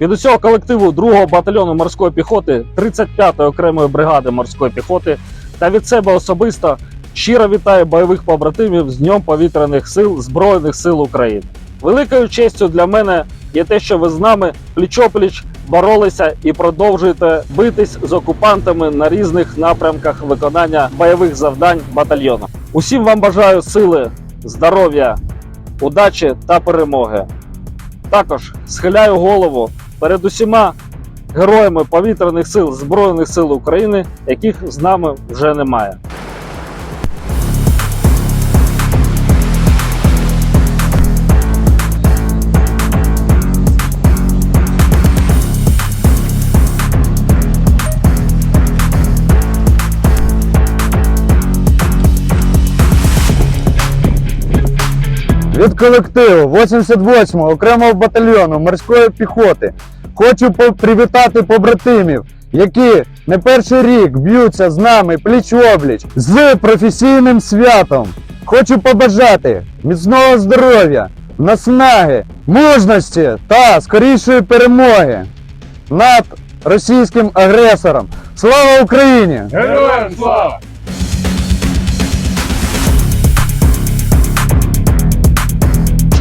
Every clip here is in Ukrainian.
Від усього колективу 2-го батальйону морської піхоти, 35-ї окремої бригади морської піхоти та від себе особисто щиро вітаю бойових побратимів з Днем повітряних сил Збройних сил України. Великою честю для мене є те, що ви з нами пліч-опліч боролися і продовжуєте битись з окупантами на різних напрямках виконання бойових завдань батальйону. Усім вам бажаю сили, здоров'я, удачі та перемоги. Також схиляю голову перед усіма героями повітряних сил Збройних сил України, яких з нами вже немає. Від колективу 88-го окремого батальйону морської піхоти хочу привітати побратимів, які не перший рік б'ються з нами пліч-обліч з професійним святом. Хочу побажати міцного здоров'я, наснаги, мужності та скорішої перемоги над російським агресором. Слава Україні! Героям слава!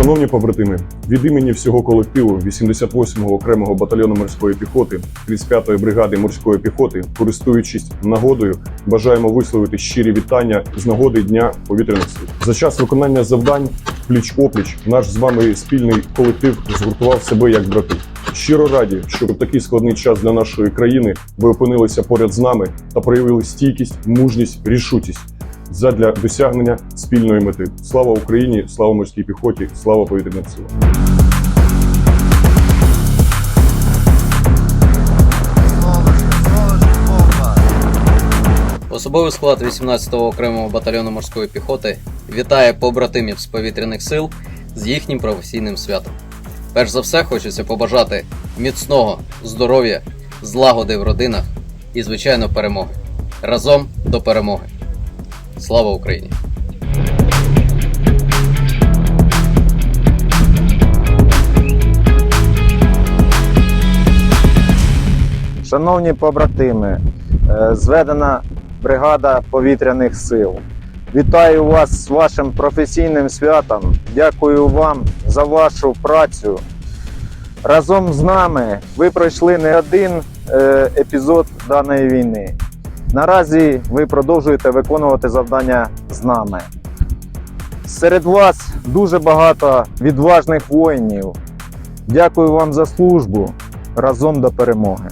Шановні побратими, від імені всього колективу 88-го окремого батальйону морської піхоти, 35-ї бригади морської піхоти, користуючись нагодою, бажаємо висловити щирі вітання з нагоди Дня повітряних сил. За час виконання завдань пліч опліч наш з вами спільний колектив згуртував себе як брати. Щиро раді, що в такий складний час для нашої країни ви опинилися поряд з нами та проявили стійкість, мужність, рішучість задля досягнення спільної мети. Слава Україні! Слава морській піхоті! Слава повітряним силам! Особовий склад 18-го окремого батальйону морської піхоти вітає побратимів з повітряних сил з їхнім професійним святом. Перш за все, хочеться побажати міцного здоров'я, злагоди в родинах і, звичайно, перемоги. Разом до перемоги. Слава Україні! Шановні побратими, е, зведена бригада повітряних сил. Вітаю вас з вашим професійним святом. Дякую вам за вашу працю. Разом з нами ви пройшли не один е, епізод даної війни. Наразі ви продовжуєте виконувати завдання з нами. Серед вас дуже багато відважних воїнів. Дякую вам за службу. Разом до перемоги.